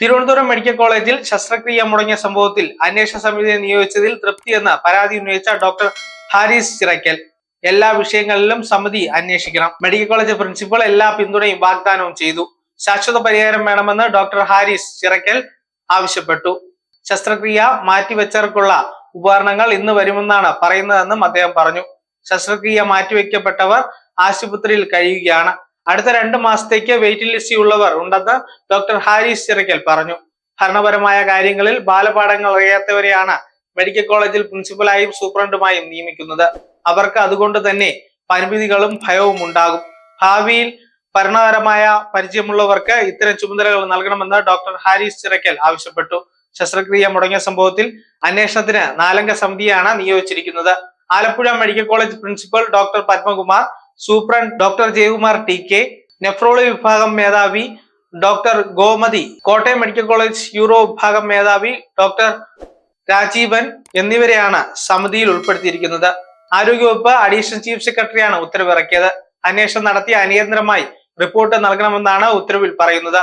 Thiruvananthapuram medical കോളേജിൽ ശസ്ത്രക്രിയ മുടങ്ങിയ സംഭവത്തിൽ അന്വേഷണ സമിതിയെ നിയോഗിച്ചതിൽ തൃപ്തി എന്ന പരാതി ഉന്നയിച്ച ഡോക്ടർ ഹാരിസ് ചിറയ്ക്കൽ. എല്ലാ വിഷയങ്ങളിലും സമിതി അന്വേഷിക്കണം. മെഡിക്കൽ കോളേജ് പ്രിൻസിപ്പൽ എല്ലാ പിന്തുണയും വാഗ്ദാനവും ചെയ്തു. ശാശ്വത പരിഹാരം വേണമെന്ന് ഡോക്ടർ ഹാരിസ് ചിറയ്ക്കൽ ആവശ്യപ്പെട്ടു. ശസ്ത്രക്രിയ മാറ്റിവെച്ചവർക്കുള്ള ഉപകരണങ്ങൾ ഇന്ന് വരുമെന്നാണ് പറയുന്നതെന്നും അദ്ദേഹം പറഞ്ഞു. ശസ്ത്രക്രിയ മാറ്റിവെക്കപ്പെട്ടവർ ആശുപത്രിയിൽ കഴിയുകയാണ്. അടുത്ത രണ്ട് മാസത്തേക്ക് വെയിറ്റിംഗ് ലിസ്റ്റിൽ ഉള്ളവർ ഉണ്ടെന്ന് ഡോക്ടർ ഹാരിസ് ചിറക്കൽ പറഞ്ഞു. ഭരണപരമായ കാര്യങ്ങളിൽ ബാലപാഠങ്ങൾ അറിയാത്തവരെയാണ് മെഡിക്കൽ കോളേജിൽ പ്രിൻസിപ്പലായും സൂപ്രണ്ടുമായും നിയമിക്കുന്നത്. അവർക്ക് അതുകൊണ്ട് തന്നെ പരിമിതികളും ഭയവും ഉണ്ടാകും. ഭാവിയിൽ ഭരണപരമായ പരിചയമുള്ളവർക്ക് ഇത്തരം ചുമതലകൾ നൽകണമെന്ന് ഡോക്ടർ ഹാരിസ് ചിറക്കൽ ആവശ്യപ്പെട്ടു. ശസ്ത്രക്രിയ മുടങ്ങിയ സംഭവത്തിൽ അന്വേഷണത്തിന് നാലംഗ സമിതിയാണ് നിയോഗിച്ചിരിക്കുന്നത്. Alappuzha medical college principal doctor Padmakumar superintendent doctor Jayakumar T K nephrology വിഭാഗം മേധാവി doctor Gomathi Kottayam medical college uro വിഭാഗം മേധാവി ഡോക്ടർ രാജീവൻ എന്നിവരെയാണ് സമിതിയിൽ ഉൾപ്പെടുത്തിയിരിക്കുന്നത്. ആരോഗ്യവകുപ്പ് അഡീഷണൽ ചീഫ് സെക്രട്ടറിയാണ് ഉത്തരവിറക്കിയത്. അന്വേഷണം നടത്തി അനിയന്ത്രമായി റിപ്പോർട്ട് നൽകണമെന്നാണ് ഉത്തരവിൽ പറയുന്നത്.